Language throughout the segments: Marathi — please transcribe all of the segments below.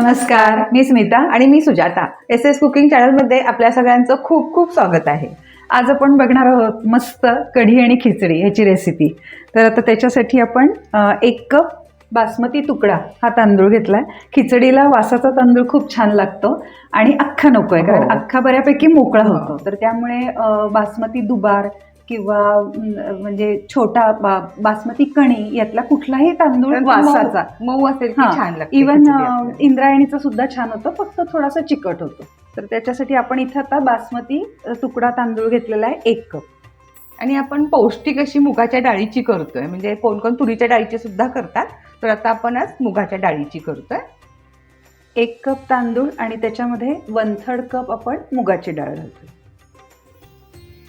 नमस्कार मी स्मिता आणि मी सुजाता एस एस कुकिंग चॅनलमध्ये आपल्या सगळ्यांचं खूप खूप स्वागत आहे आज आपण बघणार आहोत मस्त कढी आणि खिचडी ह्याची रेसिपी तर आता त्याच्यासाठी आपण एक कप बासमती तुकडा हा तांदूळ घेतलाय खिचडीला वासाचा तांदूळ खूप छान लागतो आणि अख्खा नको आहे कारण हो. अख्खा बऱ्यापैकी मोकळा. होतो तर त्यामुळे बासमती दुबार किंवा म्हणजे छोटा बा- बासमती कणी यातला कुठलाही तांदूळ वासाचा. मऊ- असेल छान लागते इवन खिचडी आपल्याला. इंद्रायणीचा सुद्धा छान होतो फक्त थोडासा चिकट होतो. तर त्याच्यासाठी आपण इथं आता बासमती तुकडा तांदूळ घेतलेला आहे एक कप. आणि आपण पौष्टिक अशी मुगाच्या डाळीची करतोय. म्हणजे कोण कोण तुरीच्या डाळीची सुद्धा करतात. तर आता आपण आज मुगाच्या डाळीची करतोय. एक कप तांदूळ आणि त्याच्यामध्ये वन थर्ड कप आपण मुगाची डाळ घालतो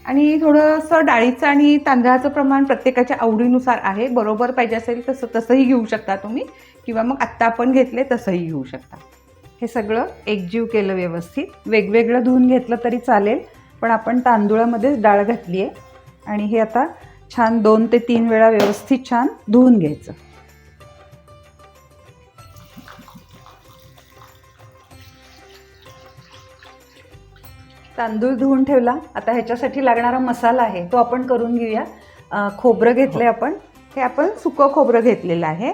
आणि थोडंसं डाळीचं आणि तांदळाचं प्रमाण प्रत्येकाच्या आवडीनुसार आहे. बरोबर पाहिजे असेल तसं तसंही घेऊ शकता तुम्ही. किंवा मग आत्ता आपण घेतले तसंही घेऊ शकता. हे सगळं एकजीव केलं व्यवस्थित. वेगवेगळं धुवून घेतलं तरी चालेल पण आपण तांदुळामध्येच डाळ घातली आहे आणि हे आता छान दोन ते तीन वेळा व्यवस्थित छान धुवून घ्यायचं. तांदूळ धुवून ठेवला. आता ह्याच्यासाठी लागणारा मसाला आहे तो आपण करून घेऊया. खोबरं घेतलंय आपण. हे आपण सुकं खोबरं घेतलेलं आहे.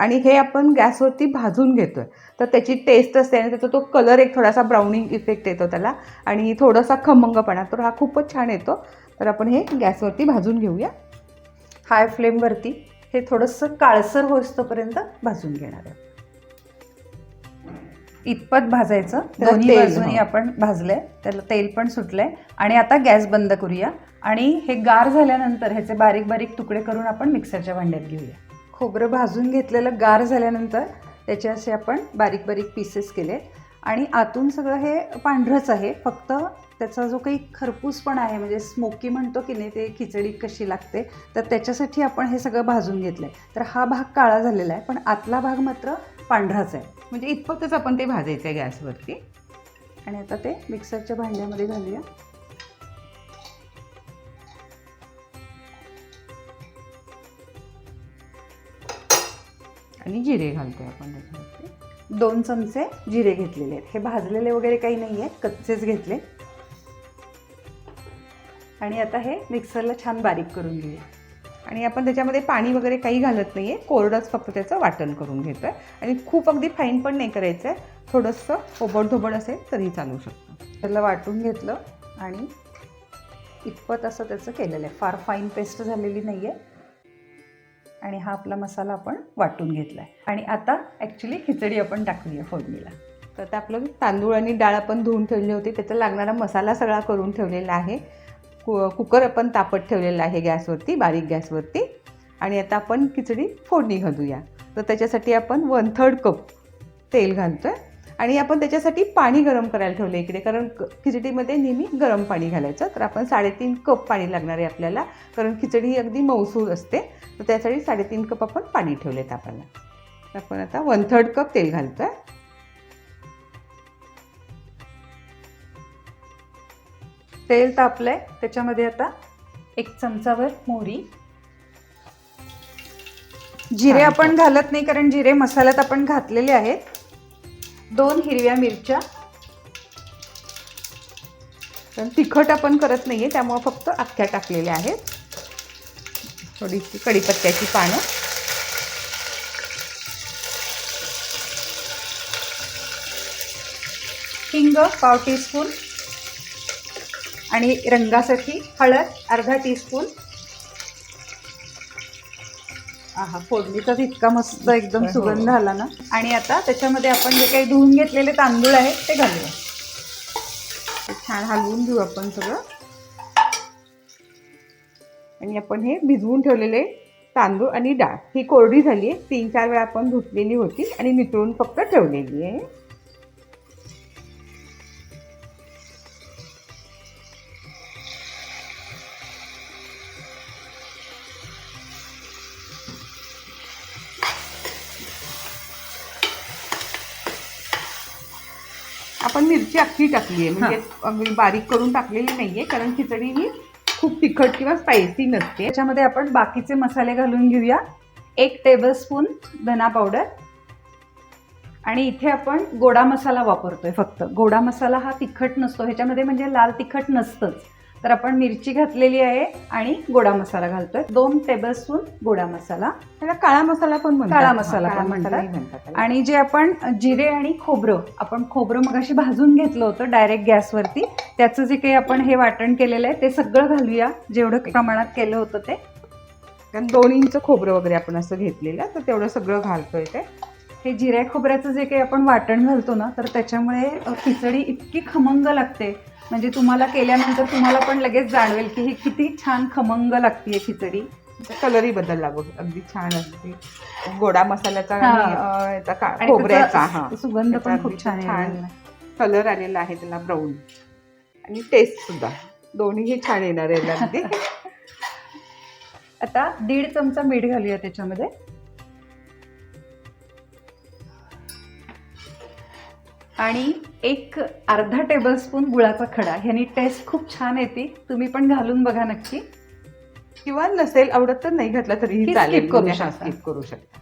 आणि हे आपण गॅसवरती भाजून घेतोय. तर त्याची टेस्ट असते आणि त्याचा तो कलर एक थोडासा ब्राउनिंग इफेक्ट येतो त्याला. आणि थोडासा खमंगपणा तर हा खूपच छान येतो. तर आपण हे गॅसवरती भाजून घेऊया. हाय फ्लेमवरती हे थोडंसं काळसर होईस्तोपर्यंत भाजून घेणार आहे इतपत भाजायचं. त्याला दोन्ही तेल, बाजूनी हो. आपण भाजलंय. त्याला तेल पण सुटलंय. आणि आता गॅस बंद करूया. आणि हे गार झाल्यानंतर ह्याचे बारीक बारीक तुकडे करून आपण मिक्सरच्या भांड्यात घेऊया. खोबरं भाजून घेतलेलं गार झाल्यानंतर त्याचे असे आपण बारीक बारीक पीसेस केले. आणि आतून सगळं हे पांढरंच आहे. फक्त त्याचा जो काही खरपूसपण आहे म्हणजे स्मोकी म्हणतो की नाही ते खिचडी कशी लागते तर त्याच्यासाठी आपण हे सगळं भाजून घेतलं आहे तर हा भाग काळा झालेला आहे पण आतला भाग मात्र पांढराच आहे. म्हणजे इतपतच आपण ते भाजायचं आहे गॅसवरती. आणि आता ते मिक्सरच्या भांड्यामध्ये घालूया. आणि जिरे घालतोय आपण त्याच्यावरती. दोन चमचे जिरे घेतलेले आहेत. हे भाजलेले वगैरे काही नाही आहेत कच्चेच घेतले आणि आता हे मिक्सरला छान बारीक करून घेऊया. आणि आपण त्याच्यामध्ये पाणी वगैरे काही घालत नाही आहे कोरडंच फक्त त्याचं वाटण करून घेतो आहे आणि खूप अगदी फाईन पण नाही करायचं आहे थोडंसं ओबडधोबड असेल तरी चालू शकतं. त्याला वाटून घेतलं आणि इतपत असं त्याचं केलेलं आहे. फार फाईन पेस्ट झालेली नाही आहे आणि हा आपला मसाला आपण वाटून घेतला आहे आणि आता ॲक्च्युली खिचडी आपण टाकूया फोडणीला. तर आता आपलं तांदूळ आणि डाळ आपण धुवून ठेवली होती. त्याचा लागणारा मसाला सगळा करून ठेवलेला आहे. कु कुकर आपण तापत ठेवलेला आहे गॅसवरती बारीक गॅसवरती. आणि आता आपण खिचडी फोडणी घालूया. तर त्याच्यासाठी आपण वन थर्ड कप तेल घालतो आहे आणि आपण त्याच्यासाठी पाणी गरम करायला ठेवलं इकडे कारण क- खिचडीमध्ये नेहमी गरम पाणी घालायचं. तर आपण साडेतीन कप पाणी लागणार आहे आपल्याला कारण खिचडी ही अगदी मऊसूर असते. तर त्यासाठी साडेतीन कप आपण पाणी ठेवले आपल्याला. आपण आता वन थर्ड कप तेल घालतो आहे तेल तापलंय. त्याच्यामध्ये आता एक चमचावर मोहरी. जिरे. आपण घालत नाही कारण जिरे मसाल्यात आपण घातलेले आहेत. दोन हिरव्या मिरच्या. कारण तिखट आपण करत नाहीये त्यामुळं फक्त अख्ख्या टाकलेल्या आहेत. थोडीशी कढीपत्त्याची पानं. हिंग पाव टीस्पून. आणि रंगासाठी हळद अर्धा टीस्पून आहा फोडणीचा इतका मस्त एकदम हो. सुगंध आला ना. आणि आता त्याच्यामध्ये आपण जे काही धुवून घेतलेले तांदूळ आहेत ते घालूया. छान हलवून घेऊ आपण सगळं. आणि आपण हे भिजवून ठेवलेले तांदूळ आणि डाळ. ही कोरडी झाली आहे. तीन चार वेळा आपण धुतलेली होती आणि नितळून फक्त ठेवलेली आहे. आपण मिरची अख्खी टाकली आहे म्हणजे अगदी बारीक करून टाकलेली नाहीये कारण खिचडी ही खूप तिखट किंवा स्पायसी नसते. त्याच्यामध्ये आपण बाकीचे मसाले घालून घेऊया. एक टेबलस्पून धना पावडर आणि इथे आपण गोडा मसाला वापरतोय फक्त. गोडा मसाला हा तिखट नसतो. ह्याच्यामध्ये म्हणजे लाल तिखट नसतंच. तर आपण मिरची घातलेली आहे आणि गोडा मसाला घालतोय. दोन टेबलस्पून गोडा मसाला. त्याला काळा मसाला पण म्हणतात. काळा मसाला पण म्हणतात. आणि जे आपण जिरे आणि खोबरं आपण खोबरं मगाशी भाजून घेतलं होतं डायरेक्ट गॅसवरती. त्याचं जे काही आपण हे वाटण केलेलं आहे ते सगळं घालूया. जेवढं प्रमाणात केलं होतं ते. कारण दोन इंच खोबरं वगैरे आपण असं घेतलेलं तर तेवढं सगळं घालतोय ते. हे जिऱ्या खोबऱ्याचं जे काही आपण वाटण घालतो ना तर त्याच्यामुळे खिचडी इतकी खमंग लागते. म्हणजे तुम्हाला केल्यानंतर तुम्हाला पण लगेच जाणवेल की ही किती छान खमंग लागते खिचडी. कलरही बदलला बघ अगदी छान अगदी गोडा मसाल्याचा. आणि याचा खोबऱ्याचा हा. सुगंध पण खूप छान. कलर आलेला आहे त्याला ब्राऊन आणि टेस्ट सुद्धा. दोन्हीही छान येणार आहे अगदी. आता दीड चमचा मीठ घालूया त्याच्यामध्ये. आणि एक अर्धा टेबलस्पून गुळाचा खडा. ह्यानी टेस्ट खूप छान येते. तुम्ही पण घालून बघा नक्की. किंवा नसेल आवडत तर नाही घातला ही तरीही skip चालेल करू हा, skip करू शकता.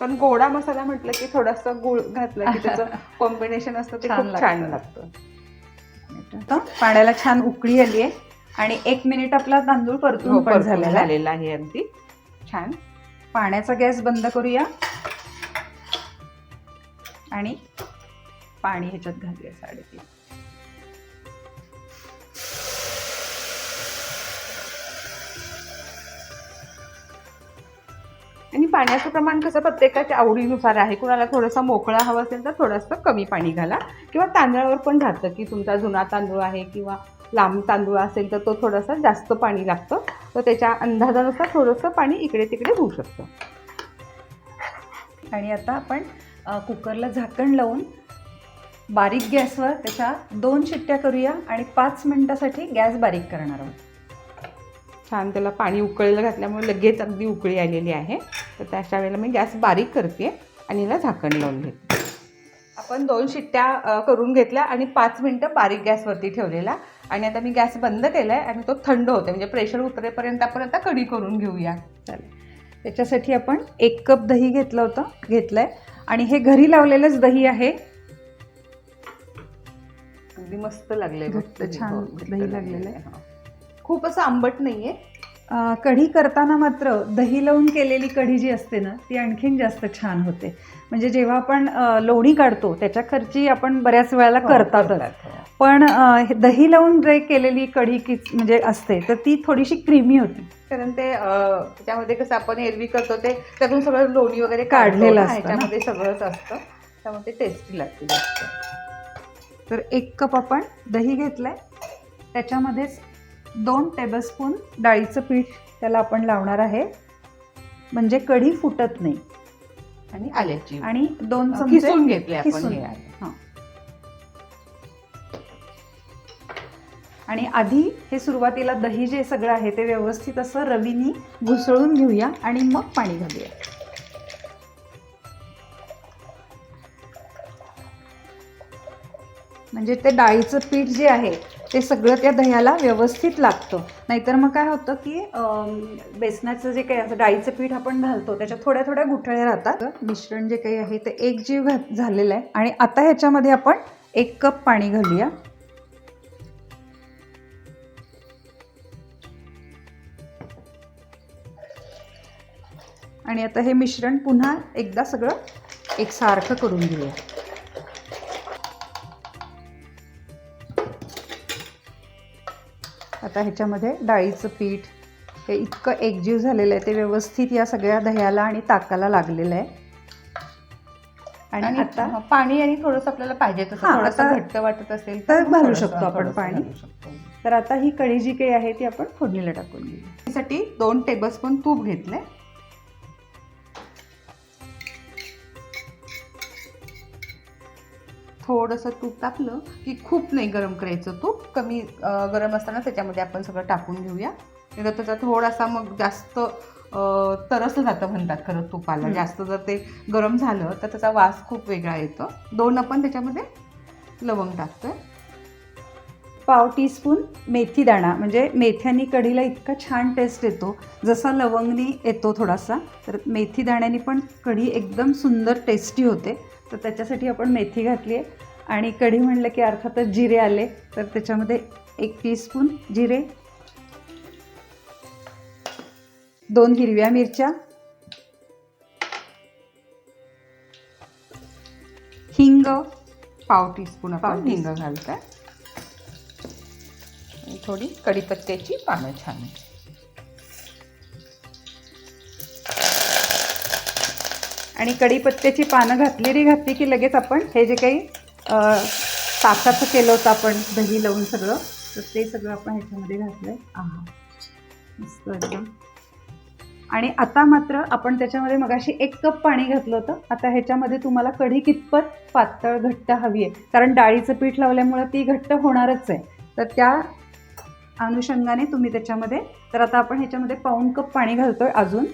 पण गोडा मसाला म्हटलं की थोडासा गुळ घातला की त्याचं कॉम्बिनेशन असतं ते छान खूप छान लागतं. पाण्याला छान उकळी आली आहे. आणि एक मिनिट आपला तांदूळ हो, परतून आहे. झालेला आहे अगदी. छान. पाण्याचा गॅस बंद करूया. आणि पाणी ह्याच्यात घालूया साडेतीन. आणि पाण्याचं प्रमाण कसं प्रत्येकाच्या आवडीनुसार आहे. कुणाला थोडासा मोकळा हवा असेल तर थोडंसं कमी पाणी घाला. किंवा तांदळावर पण राहतं की तुमचा जुना तांदूळ आहे किंवा लांब तांदूळ असेल तर तो थोडासा जास्त पाणी लागतं. तर त्याच्या अंदाजानुसार थोडंसं पाणी इकडे तिकडे होऊ शकतं. आणि आता आपण कुकरला झाकण लावून बारीक गॅसवर त्याच्या दोन शिट्ट्या करूया आणि पाच मिनिटासाठी गॅस बारीक करणार आहोत. छान त्याला पाणी उकळीला घातल्यामुळे लगेच अगदी उकळी आलेली आहे. तर त्याच्या वेळेला मी गॅस बारीक करते आणि याला झाकण लावून घेते. आपण दोन शिट्ट्या करून घेतल्या आणि पाच मिनटं बारीक गॅसवरती ठेवलेला. आणि आता मी गॅस बंद केला आहे आणि तो थंड होते म्हणजे प्रेशर उतरेपर्यंत आपण आता कढी करून घेऊया. चालेल. त्याच्यासाठी आपण एक कप दही घेतलं होतं. घेतलंय. आणि हे घरी लावलेलंच दही आहे. अगदी मस्त लागले घट्ट छान दही लागलेलं आहे. खूप असं आंबट नाहीये. कढी करताना मात्र दही लावून केलेली कढी जी असते ना ती आणखीन जास्त छान होते. म्हणजे जेव्हा आपण लोणी काढतो त्याच्या खर्ची आपण बऱ्याच वेळेला हो, करतातच. पण अ, हे दही लावून जे केलेली कढी की म्हणजे असते तर ती थोडीशी क्रीमी होती. कारण ते त्याच्यामध्ये कसं आपण एरवी करतो ते त्यातून सगळं लोणी वगैरे काढलेलं असतं ना. ह्याच्यामध्ये सगळंच असतं. त्यामुळे ते टेस्टी लागते जास्त. तर एक कप आपण दही घेतलंय. त्याच्यामध्येच दोन टेबलस्पून डाळीचं पीठ त्याला आपण लावणार आहे. म्हणजे कढी फुटत नाही. आणि आल्याची. आणि दोन चमचे किसून घेतले आपण. हां. आणि आधी हे सुरुवातीला दही जे सगळं आहे ते व्यवस्थित असं रवीनी घुसळून घेऊया आणि मग पाणी घालूया. म्हणजे ते डाळीचं पीठ जे आहे ते सगळं त्या दह्याला व्यवस्थित लागतं. नाहीतर मग काय होतं की बेसनाचं जे काही असं डाळीचं पीठ आपण घालतो त्याच्या थोड्या थोड्या गुठळ्या राहतात. मिश्रण जे काही आहे ते एक जीव घात झालेलं आहे. आणि आता ह्याच्यामध्ये आपण एक कप पाणी घालूया. आणि आता हे मिश्रण पुन्हा एकदा सगळं एकसारखं करून घेऊया. आता ह्याच्यामध्ये डाळीचं पीठ हे इतकं एकजीव झालेलं आहे ते व्यवस्थित या सगळ्या दह्याला आणि ताकाला लागलेलं आहे. आणि आता पाणी आणि थोडंसं आपल्याला पाहिजे तसं थोडंसं घट्ट वाटत असेल तर घालू शकतो आपण पाणी. तर आता ही कढी जी काही आहे ती आपण फोडणीला टाकून घेऊ. त्यासाठी दोन टेबलस्पून तूप घेतले थोडंसं तूप टाकलं की खूप नाही गरम करायचं तूप. कमी गरम असताना त्याच्यामध्ये आपण सगळं टाकून घेऊया. नाही तर त्याचा थोडासा मग जास्त तरसलं जातं म्हणतात खरं तुपाला. जास्त जर ते गरम झालं तर त्याचा वास खूप वेगळा येतो. दोन आपण त्याच्यामध्ये लवंग टाकतोय. पाव टीस्पून मेथी दाणा. म्हणजे मेथ्यानी कढीला इतका छान टेस्ट येतो. जसा लवंगनी येतो थोडासा तर मेथी दाण्यानी पण कढी एकदम सुंदर टेस्टी होते. तर त्याच्यासाठी आपण मेथी घातली आहे आणि कढी म्हणलं की अर्थातच जिरे आले तर त्याच्यामध्ये एक टीस्पून जिरे दोन हिरव्या मिरच्या हिंग पाव टीस्पून पाव आपण हिंग घालतोय. आणि थोडी कढीपत्त्याची पानं छान. आणि कढीपत्त्याची पानं घातलेली घातली की लगेच आपण हे जे काही ताकाचं केलं होतं आपण दही लावून सगळं तर ते सगळं आपण ह्याच्यामध्ये घातलं आहे आहा. मस्त एकदम. आणि आता मात्र आपण त्याच्यामध्ये मगाशी एक कप पाणी घातलं होतं. आता ह्याच्यामध्ये तुम्हाला कढी कितपत पातळ घट्ट हवी आहे. कारण डाळीचं पीठ लावल्यामुळं ती घट्ट होणारच आहे. तर त्या अनुषंगाने तुम्ही त्याच्यामध्ये तर आता आपण ह्याच्यामध्ये पाऊण कप पाणी घालतोय अजून.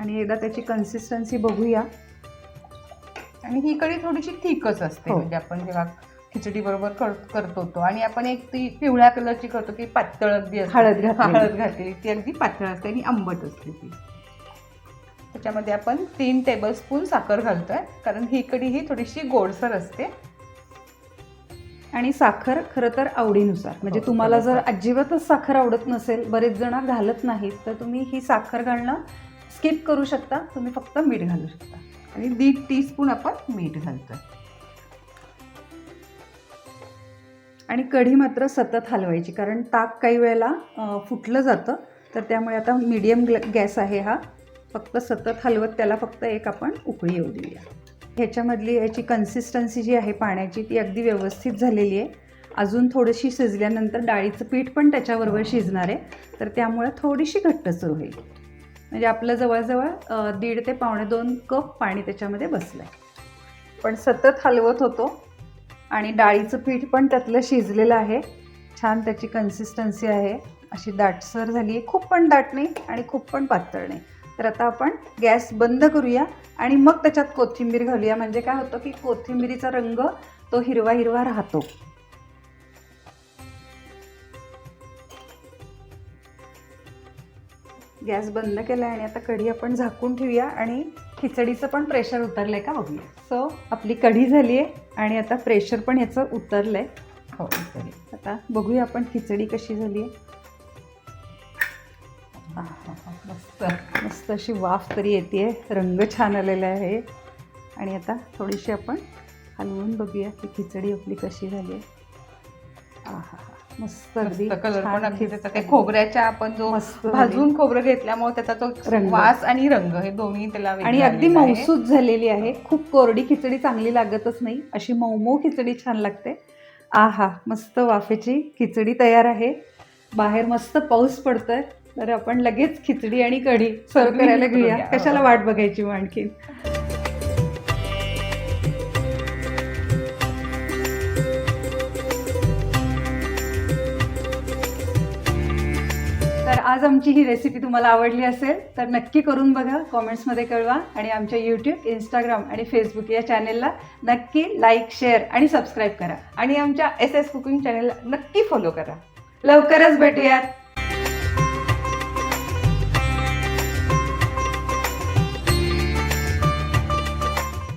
आणि एकदा त्याची कन्सिस्टन्सी बघूया आणि ही कढी थोडीशी थिकच असते हो. म्हणजे आपण जेव्हा खिचडी बरोबर कर करतो तो आणि आपण एक ती पिवळ्या कलरची करतो की पातळ अगदी असते. हळद घातलेली. हळद घातलेली ती अगदी पातळ असते आणि आंबट असते ती त्याच्यामध्ये आपण तीन टेबलस्पून साखर घालतोय कारण ही कढी ही थोडीशी गोडसर असते आणि साखर खरं तर आवडीनुसार म्हणजे हो, तुम्हाला जर. अजिबातच साखर आवडत नसेल बरेच जण घालत नाहीत तर तुम्ही ही साखर घालणं स्किप करू शकता. तुम्ही फक्त मीठ घालू शकता. आणि दीड टीस्पून आपण मीठ घालतो आणि कढी मात्र सतत हलवायची कारण ताक काही वेळेला फुटलं जातं. तर त्यामुळे आता मीडियम गॅस आहे हा. फक्त सतत हलवत त्याला फक्त एक आपण उकळी येऊ देऊया. ह्याच्यामधली याची कन्सिस्टन्सी जी आहे पाण्याची ती अगदी व्यवस्थित झालेली आहे. अजून थोडीशी शिजल्यानंतर डाळीचं पीठ पण त्याच्याबरोबर शिजणार आहे. तर त्यामुळे थोडीशी घट्टसर होईल. म्हणजे आपलं जवळजवळ दीड ते पावणे दोन कप पाणी त्याच्यामध्ये बसलं आहे पण सतत हलवत होतो आणि डाळीचं पीठ पण त्यातलं शिजलेलं आहे. छान त्याची कन्सिस्टन्सी आहे. अशी दाटसर झाली आहे खूप पण दाट नाही आणि खूप पण पातळ नाही. तर आता आपण गॅस बंद करूया आणि मग त्याच्यात कोथिंबीर घालूया. म्हणजे काय होतं की कोथिंबीरीचा रंग तो हिरवा हिरवा राहतो. गॅस बंद केला आणि आता कढी आपण झाकून ठेवूया आणि खिचडीचं पण प्रेशर उतरलं आहे का बघूया. सो आपली कढी झाली आहे आणि आता प्रेशर पण याचं उतरलं आहे हो तरी आता बघूया आपण खिचडी कशी झाली आहे मस्त. मस्त अशी वाफ तरी येते रंग छान आलेला आहे. आणि आता थोडीशी आपण हलवून बघूया की खिचडी आपली कशी झाली आहे आहा. मस्त अगदी कलर छान पण अगदी त्याचा ते खोबऱ्याच्या आपण जो मस्त. भाजून खोबरं घेतल्यामुळे त्याचा तो रंग. वास आणि रंग हे दोन्ही त्याला वेगळे आणि अगदी आलेले आहे. मौसूद झालेली आहे. खूप कोरडी खिचडी चांगली लागतच नाही. अशी मऊ खिचडी छान लागते. आहा मस्त वाफेची खिचडी तयार आहे. बाहेर मस्त पाऊस पडतोय. तर आपण लगेच खिचडी आणि कढी सर्व करायला घेऊया. कशाला वाट बघायची मग आणखीन? आज आमची ही रेसिपी तुम्हाला आवडली असेल तर नक्की करून बघा कॉमेंट्समध्ये कळवा. आणि आमच्या यूट्यूब इंस्टाग्राम आणि फेसबुक या चॅनेलला नक्की लाईक शेअर आणि सबस्क्राईब करा. आणि आमच्या एस एस कुकिंग चॅनेलला नक्की फॉलो करा. लवकरच भेटूयात.